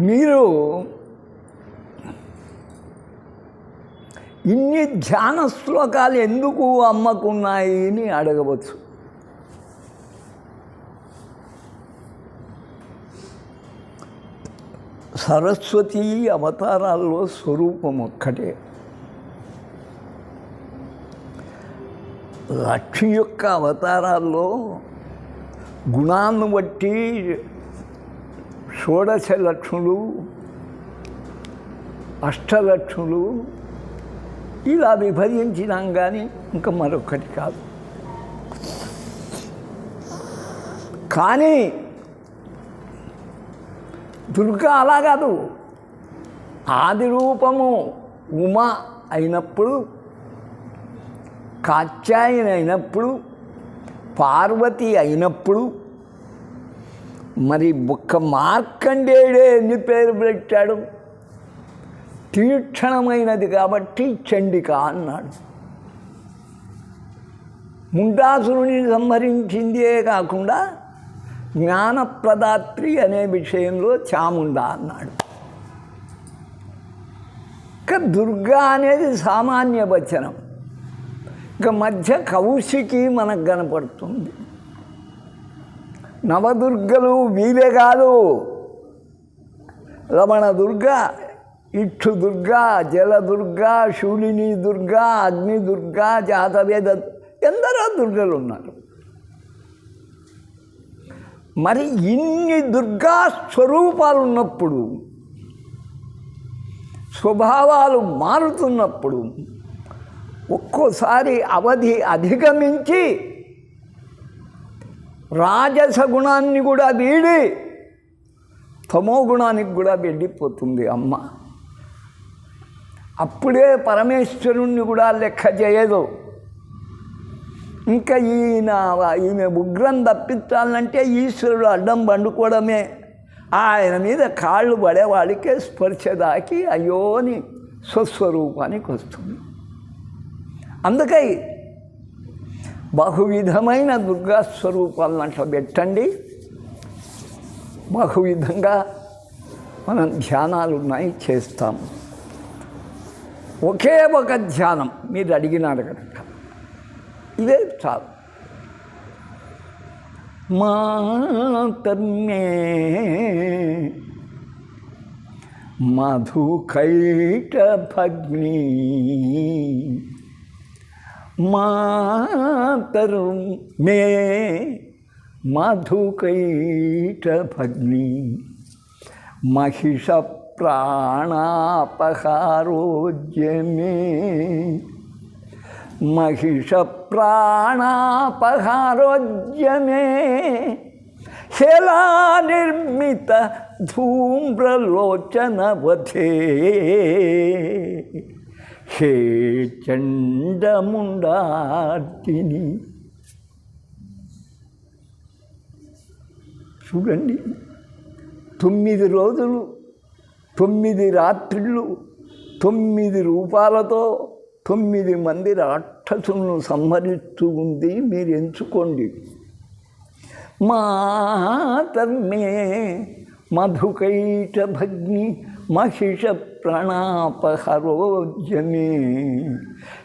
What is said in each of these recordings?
మీరు ఇన్ని ధ్యాన శ్లోకాలు ఎందుకు అమ్మకున్నాయి అని అడగవచ్చు. సరస్వతి అవతారాల్లో స్వరూపం ఒక్కటే. లక్ష్మి యొక్క అవతారాల్లో గుణాన్ని బట్టి షోడశ లక్ష్ములు అష్టలక్ష్ములు ఇలా విభజించినాం కానీ ఇంకా మరొకటి కాదు. కానీ దుర్గా అలా కాదు. ఆది రూపము ఉమ అయినప్పుడు కాత్యాయని అయినప్పుడు పార్వతి అయినప్పుడు మరి ఒక్క మార్కండేయుడే ఎన్ని పేరు పెట్టాడు? తీక్షణమైనది కాబట్టి చండిక అన్నాడు. ముండాసురుని సంహరించిందే కాకుండా జ్ఞానప్రదాత్రి అనే విషయంలో చాముండా అన్నాడు. ఇక దుర్గా అనేది సామాన్య వచనం. ఇక మధ్య కౌశికి మనకు కనపడుతుంది. నవదుర్గలు వీరే కాదు. రమణ దుర్గ ఇక్షు దుర్గ జలదుర్గ శూలిని దుర్గ అగ్ని దుర్గా జాతవేద ఎందరో దుర్గలు ఉన్నారు. మరి ఇన్ని దుర్గా స్వరూపాలు ఉన్నప్పుడు స్వభావాలు మారుతున్నప్పుడు ఒక్కోసారి అవధి అధిగమించి రాజస గుణాన్ని కూడా వీడి తమో గుణానికి కూడా వెళ్ళిపోతుంది అమ్మ. అప్పుడే పరమేశ్వరుణ్ణి కూడా లెక్క చేయదు. ఇంకా ఈయన ఈమె ఉగ్రం తప్పించాలంటే ఈశ్వరుడు అడ్డం పండుకోవడమే. ఆయన మీద కాళ్ళు పడేవాడికే స్పర్శ దాకి అయ్యోని స్వస్వరూపానికి వస్తుంది. అందుకై బహువిధమైన దుర్గా స్వరూపాలను అట్లా పెట్టండి. బహువిధంగా మనం ధ్యానాలు ఉన్నాయి చేస్తాం. ఒకే ఒక ధ్యానం మీరు అడిగినారు కనుక. ఇదే చాలు. మాతర్మే మధుకైట భగ్ని మాతరం మే మధుకైట భగ్ని మహిష ప్రాణాపహారోజ్యమే మహిష ప్రాణాపహారోజ్యమే శలా నిర్మిత ధూమ్రలోచనవధే. హే చండముండార్తిని. చూడండి తొమ్మిది రోజులు తొమ్మిది రాత్రిళ్ళు తొమ్మిది రూపాలతో తొమ్మిది మంది రాక్షసులను సంహరిస్తూ ఉంది మీరు ఎంచుకోండి. మాతర్మే మధుకైట భగ్ని మహిష ప్రణాపహరోజమే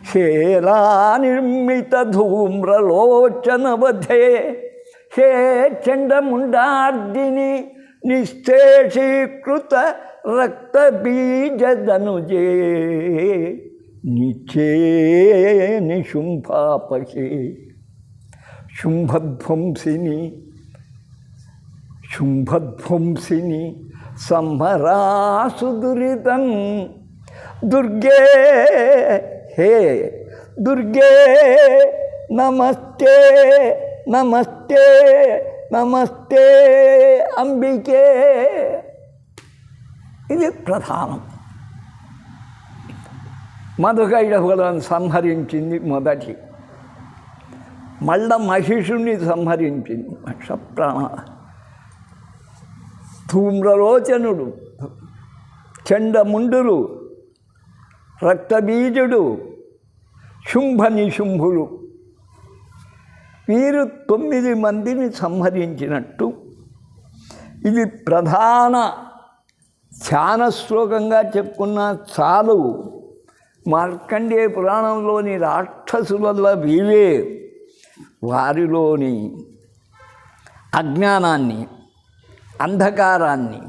శేలా నిర్మిత ధూమ్రలోచనవధే హే చండముండార్దిని నిశ్చేషీకృత రక్తబీజదనుజే నిచే నిశుంభాపహే శుంభధ్వంసిని శుంభధ్వంసిని సంహరాసు దురితం. దుర్గే హే దుర్గే నమస్తే నమస్తే నమస్తే అంబికే. ఇది ప్రధానం. మధుకైడహులను సంహరించింది మొదటి. మళ్ళా మహిషుణ్ణి సంహరించింది. మక్షప్రాణ. ధూమ్రలోచనుడు చండముండులు రక్తబీజుడు శుంభ నిశుంభులు వీరు తొమ్మిది మందిని సంహరించినట్టు. ఇది ప్రధాన ధ్యాన శ్లోకంగా చెప్పుకున్న చాలు. మార్కండేయ పురాణంలోని రాక్షసులలో వీవే వారిలోని అజ్ఞానాన్ని అంధకారాన్ని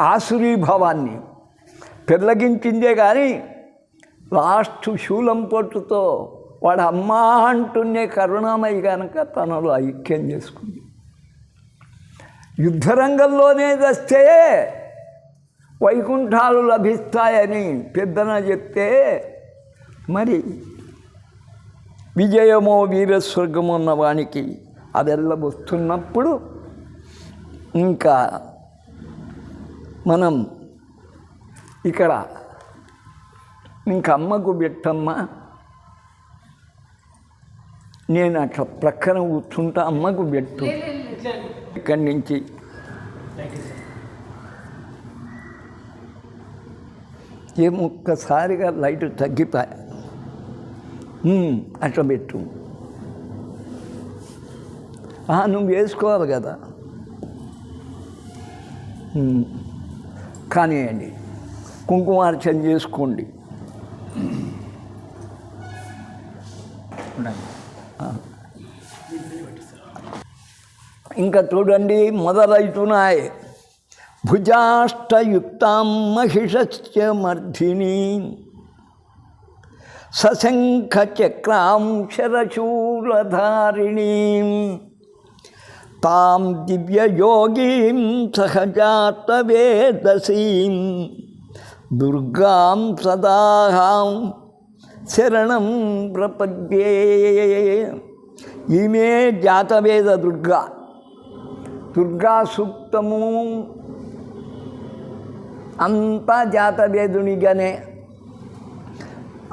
ఆసురీభావాన్ని పెర్లగించిందే కానీ లాస్ట్ శూలం పొట్టుతో వాడు అమ్మా అంటున్నే కరుణామయ్య కనుక తనలో ఐక్యం చేసుకుంది. యుద్ధరంగంలోనే వస్తే వైకుంఠాలు లభిస్తాయని పెద్దన చెప్తే మరి విజయమో వీరస్వర్గమో ఉన్న ఆ అదెల్ల వస్తున్నప్పుడు ఇంకా మనం ఇక్కడ ఇంకా అమ్మకు పెట్టమ్మా నేను అట్లా ప్రక్కన కూర్చుంటా అమ్మకు పెట్టు ఇక్కడి నుంచి ఏం ఒక్కసారిగా లైట్ తగ్గిపోయా. అట్లా పెట్టు. నువ్వు వేసుకోవాలి కదా. కానివ్వండి కుంకుమార్చన చేసుకోండి. ఇంకా చూడండి మొదలైతున్నాయి. భుజాష్టయుక్తాం మహిషశ్చ మర్ధిని. సశంఖ చక్రాం శరశూలధారిణీం తాం దివ్యయోగీం సహజాతవేదసీం దుర్గాం సదాహాం శరణం ప్రపద్యే ఈమె జాతవేద దుర్గా దుర్గా సూక్తము అంతా జాతవేదునిగానే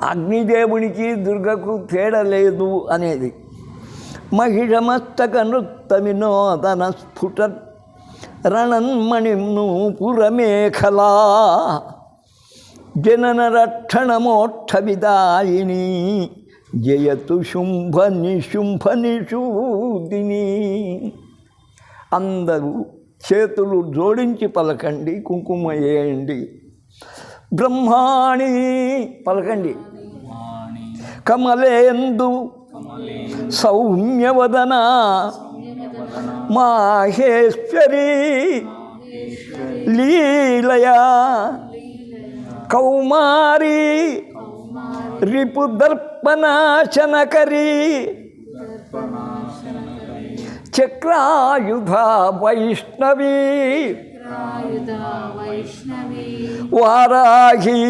అగ్నిదేవునికి దుర్గకు తేడా లేదు అనేది మహిషమస్తక నృత్త వినోదన స్ఫుట రణన్మణిం నూపురమేఖలా జనన రక్షణ మోక్ష విదాయిని జయతు శుంభ నిశుంభ నిషూదిని అందరూ చేతులు జోడించి పలకండి కుంకుమ వేయండి బ్రహ్మాణి పలకండి. కమలేందు సౌమ్యవదన మాహేశ్వరి లీలయా కౌమారి రిపుదర్పనాశనకరీ చక్రాయుధ వైష్ణవీ ఆయుధ వారాహి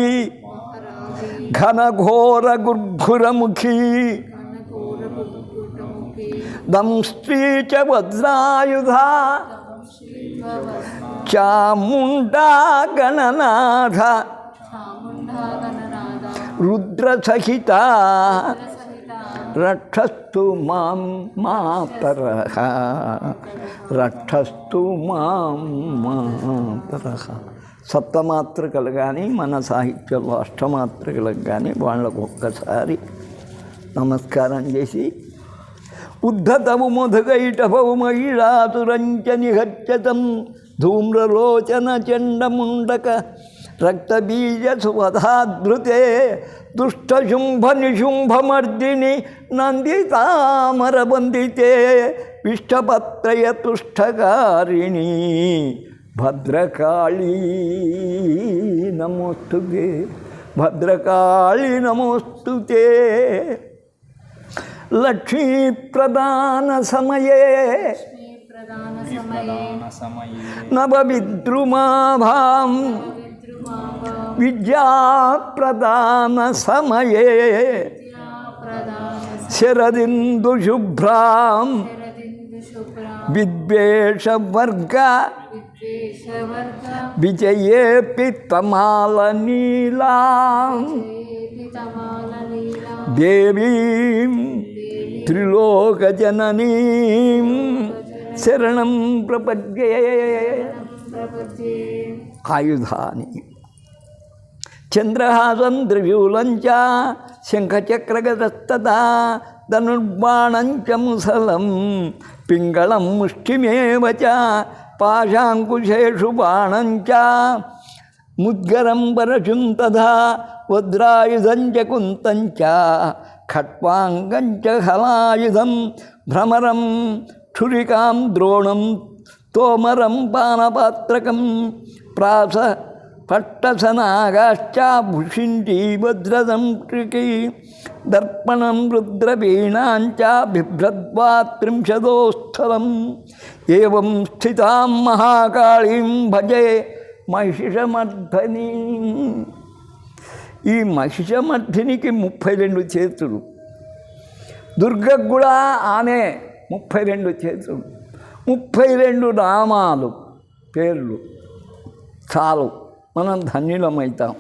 ఘనఘోర గుర్భురముఖీ కనకూరముఖి దంస్త్రీ చ వజ్రాయుధ. చాముండా గణనాథ. రుద్రసహిత. రక్షస్తు మాం మాతర. రక్షస్తు మాం మాతర. సప్తమాత్రికలు కానీ మన సాహిత్యంలో అష్టమాత్రికలకు కానీ వాళ్ళకు ఒక్కసారి నమస్కారం చేసి ఉద్ధతము మధుగైటభవు మహిళాతురంచ నిహత్యతం ధూమ్రలోచన చండముండక రక్తబీజసువధాధృతే దుష్టశుంభ నిశుంభమర్దిని నందితామరబందితే విష్టపత్రయ తుష్టకారిణి భద్రకాళీ నమోస్తుతే భద్రకాళి నమోస్తుతే लक्ष्मी लक्ष्मीप्रदानसमये। नवविद्रुमाभां विद्याप्रदानसमये। शरदिन्दुशुभ्रां विषवर्ग विजयेऽपि तमालनीलां देवी త్రిలోకజననీం శరణం ప్రపద్యే. ఆయుధాని. చంద్రహాసం ద్రవ్యూలంచ శంఖచక్రగతస్తదా ధనుర్బాణంచ ముసలం పింగళం ముష్టిమేవ పాశాంకుశేషు బాణంచ ముద్గరం పరశుం తథా వజ్రాయుధం చ కుంతం చ హలాయుధం భ్రమరం క్షురికాం ద్రోణం తోమరం పానపాత్రకం ప్రాస పట్టసనాగాశ్చాభుషించి భద్రదం కృకి దర్పణం రుద్రవీణాంచాభిభ్రద్వాత్రింశదోస్థలం ఏం స్థితాం మహాకాళీం భజే మహిషమర్ధని. ఈ మహిషమర్థినికి ముప్పై రెండు చేతులు. దుర్గకు కూడా ఆమె ముప్పై రెండు చేతులు. ముప్పై రెండు నామాలు పేర్లు. చాలు మనం ధన్యులమవుతాం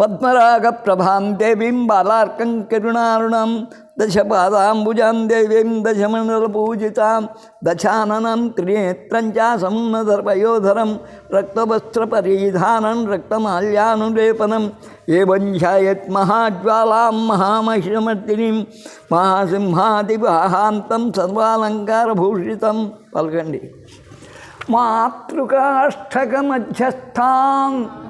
పద్మరాగ ప్రభాం దేవీం బాలార్కం కరుణారుణం దశపాదాంబుజాం దేవీం దశమండల పూజితాం దశాననం త్రినేత్రం చ రక్తవస్త్రపరిధానం రక్తమాల్యానులేపనం ఏవం ధ్యాయత్ మహాజ్వాలాం మహామహిషమర్దినిం మహాసింహాదివాహాంతం సర్వాలంకారభూషితం పలకండి మాతృకాష్టకమధ్యస్థాం దుర్గాష్టకమధ్యస్థం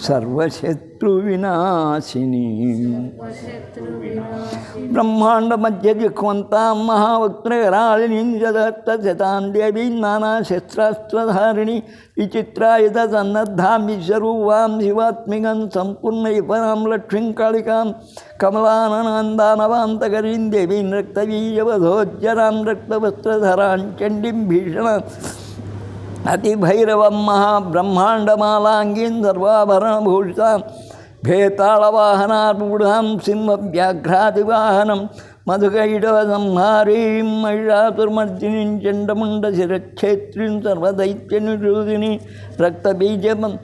సర్వశత్రు వినాశిని బ్రహ్మాండ మధ్య జిహ్వంతాం మహావక్త్రకరాళిని జదత్త శతాం దేవీ నానా శస్త్రాస్త్రధారిణి విచిత్రాయుధ సన్నద్ధాం విశ్వరూపాం శివాత్మికం సంపూర్ణ విపరాం లక్ష్మీం కాళికాం కమలానందానవాంతకరీం దేవీం రక్తవీయవధోజ్జరాం రక్తవస్త్రధరాం చండీం భీషణ. அதிபைரவம் மகா பிரம்மாண்டமாலாங்கீம் சர்வாபரணபூஷிதாம் பேத்தாளவாகனார்பூடாம் சிம்ம வியாக்ராதிவாகனம் மதுகைடவசம்ஹாரீம் மகிழாசுர்மர்ஜினிம் சண்டமுண்ட சிரக்ஷேத்ரிம் சர்வதைத்தியனுரூதினி ரத்தபீஜமம்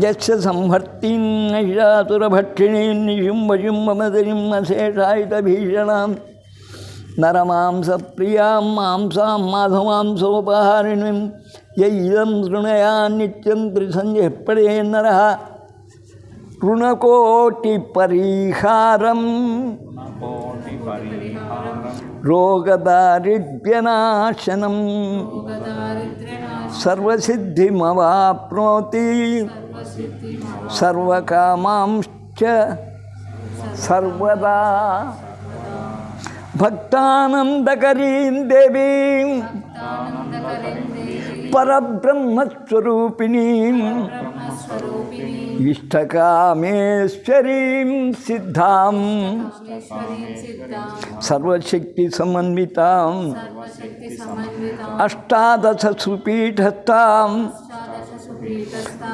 யக்ஷ சம்ஹர்த்தின் மகிழாசுரபக்ஷிணீம் நிஷும்பஜும்பமதிரிம் அசேஷாயுதபீஷணாம் நரமாம்சப்பிரியாம் மாம்சாம் மாதமாம் యైదం శృణయా నిత్యం త్రిసంజపడే నర రుణకోటి పరిహారం రోగదారిద్ర్యనాశనం సర్వసిద్ధిమవాప్నోతి సర్వకామాంశ్చ సర్వదా भक्तानंदकरी भक्तानंदकरीं देवीं परब्रह्मस्वरूपिणीं इष्टकामेश्वरीं सिद्धां सर्वशक्तिसमन्विताम् अष्टादशसुपीठस्थां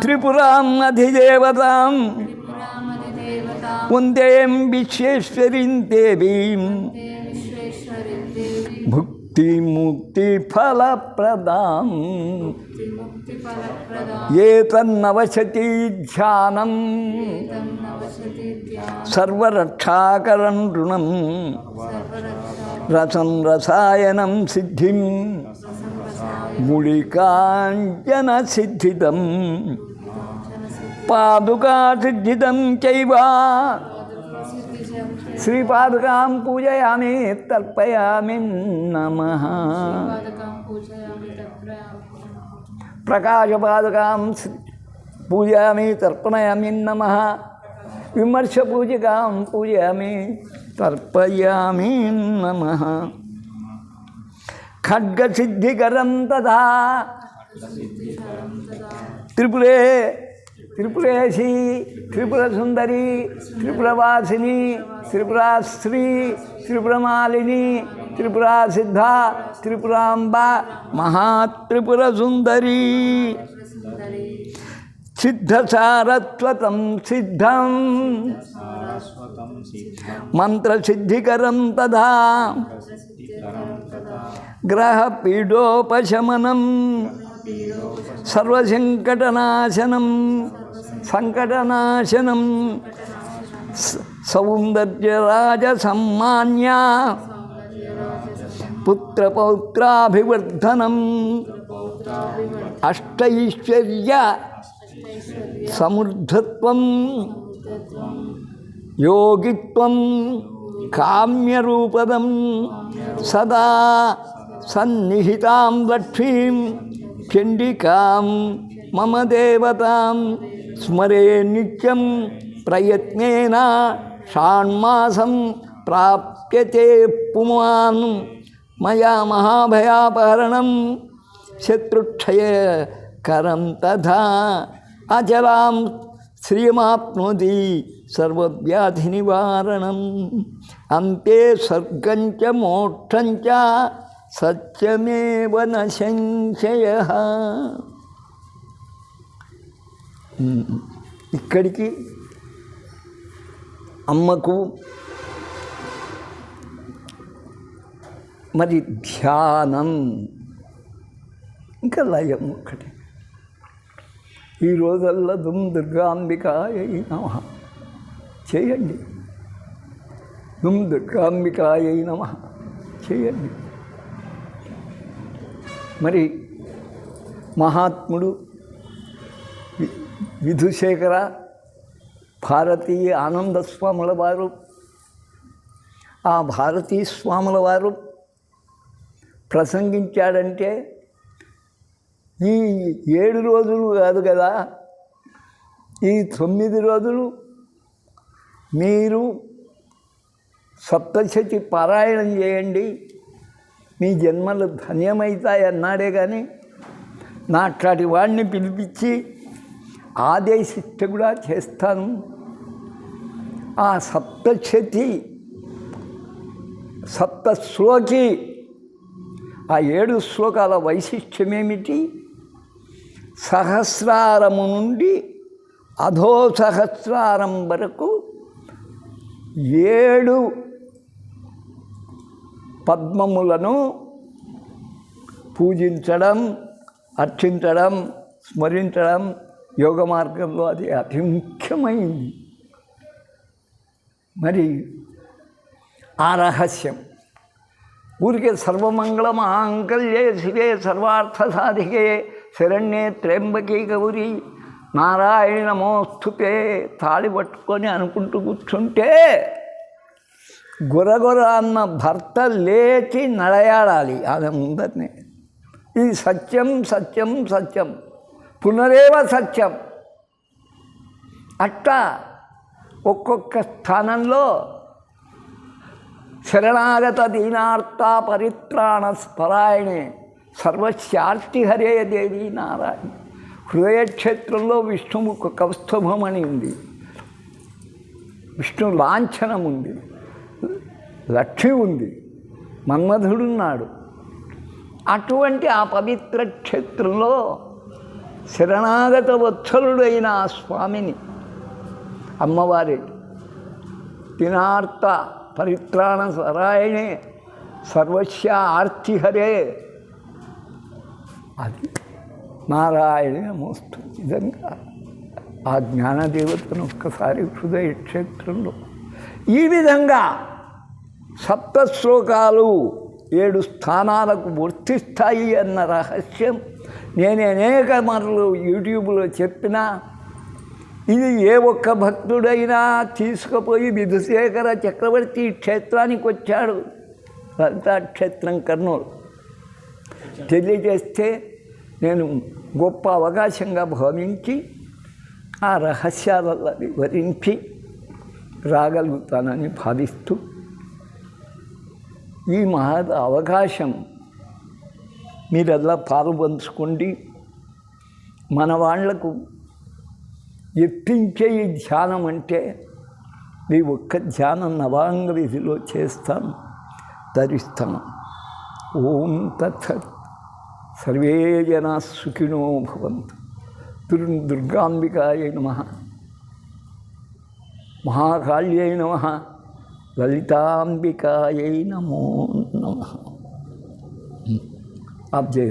त्रिपुराम् अधिदेवताम् वन्दें विश्वेश्वरीं देवी। భుక్తి ముక్తి ఫలప్రదాం ఫలప్రదాం ఏతన్నవశతి ధ్యానం సర్వరక్షాకరం రుణం రసం రసాయనం సిద్ధిం ముళికాంజన సిద్ధిదం పాదుకా సిద్ధిదం చైవ श्रीपादकां पूजयामि तर्पयामि नमः। प्रकाशपादकां पूजयामि तर्पणयामि नमः। विमर्शपूजिकां पूजयामि तर्पयामि नमः। खड्गसिद्धिकरं तथा त्रिपुरे త్రిపురేశి త్రిపుర సుందరి త్రిపురవాసిని త్రిపురాశ్రీ త్రిపురమాలిని త్రిపురా సిద్ధ త్రిపురాంబ మహాత్రిపుర సుందరి సిద్ధసారస్వతం సిద్ధం. మంత్రసిద్ధికరం తథా తదా. గ్రహపీడోపశమనం. సర్వసంకటనాశనం. संकटनाशनम सौंदर्यराज सम्मान्या पुत्र पौत्राभिवर्धनम अष्टैश्वर्य समृद्धत्वम योगित्वम काम्य रूपदम सदा सन्निहिताम लक्ष्मीम चंडिका मम देवता स्मरे नित्यं प्रयत्नेन षाण्मासं प्राप्यते पुमान्। मया महाभयापहरणं शत्रुक्षय करं तथा अचलां श्रियमाप्नोति सर्वव्याधिनिवारणम्। अन्ते स्वर्गञ्च मोक्षञ्च सत्यमेव न संशयः। ఇక్కడికి అమ్మకు మరి ధ్యానం ఇంకా లయం ఒకటి ఈ రోజుల్లో దుమ్ దుర్గాంబిక నమ. చేయండి. దుమ్ దుర్గాంబికాయ నమ. చేయండి. మరి మహాత్ముడు విధుశేఖర భారతీయ ఆనంద స్వాముల వారు ఆ భారతీ స్వాముల వారు ప్రసంగించాడంటే ఈ ఏడు రోజులు కాదు కదా ఈ తొమ్మిది రోజులు మీరు సప్తశతి పారాయణం చేయండి మీ జన్మలు ధన్యమవుతాయి అన్నాడే కానీ నా అట్లాంటి వాడిని పిలిపించి ఆదేశిష్ట కూడా చేస్తాను. ఆ సప్తశతి సప్త శ్లోకి ఆ ఏడు శ్లోకాల వైశిష్ట్యమేమిటి? సహస్రారము నుండి అధో సహస్రారం వరకు ఏడు పద్మములను పూజించడం అర్చించడం స్మరించడం యోగ మార్గంలో అది అతి ముఖ్యమైంది. మరి ఆ రహస్యం. ఊరికే సర్వమంగళ మహాంకల్యే శివే సర్వార్థ సాధికే శరణ్యే త్ర్యంబకే గౌరి నారాయణ నమోస్తుతే తాళి పట్టుకొని అనుకుంటూ కూర్చుంటే గురగొర అన్న భర్త లేచి నడయాడాలి ఆమె ముందరిని. ఇది సత్యం సత్యం సత్యం. పునరేవ సత్యం. అట్లా ఒక్కొక్క స్థానంలో శరణాగత దీనార్త పరిత్రాణ స్పరాయణే సర్వశార్తి హరే దేవి నారాయణ. హృదయక్షేత్రంలో స్తంభం అని ఉంది. విష్ణు లాంఛనం ఉంది. లక్ష్మి ఉంది. మన్మధుడున్నాడు. అటువంటి ఆ పవిత్ర క్షేత్రంలో శరణాగత వత్సలుడైన ఆ స్వామిని అమ్మవారి తినార్త పరిత్రాణ సరాయణే సర్వస్య ఆర్తిహరే అది నారాయణ మోస్తు విధంగా ఆ జ్ఞానదేవతను ఒక్కసారి హృదయ క్షేత్రంలో. ఈ విధంగా సప్త శ్లోకాలు ఏడు స్థానాలకు వర్తిస్తాయి అన్న రహస్యం నేను అనేక మార్లు యూట్యూబ్లో చెప్పినా ఇది ఏ ఒక్క భక్తుడైనా తీసుకుపోయి విధుశేఖర చక్రవర్తి క్షేత్రానికి వచ్చాడు. క్షేత్రం కర్నూలు. తెలియజేస్తే నేను గొప్ప అవకాశంగా భావించి ఆ రహస్యాలలో వివరించి రాగలుగుతానని భావిస్తూ ఈ మహా అవకాశం మీరల్లా పాల్పంచుకోండి? మన వాళ్ళకు ఎప్పించే ఈ ధ్యానం అంటే మీ ఒక్క ధ్యానం నవాంగ విధిలో చేస్తాను ధరిస్తాను ఓం తత్ సర్వే జనా సుఖినో భవంతు. దుర్ దుర్గాంబికాయ నమ. మహాకాళ్యై నమ. లలితాంబికాయ నమో నమ. अब जे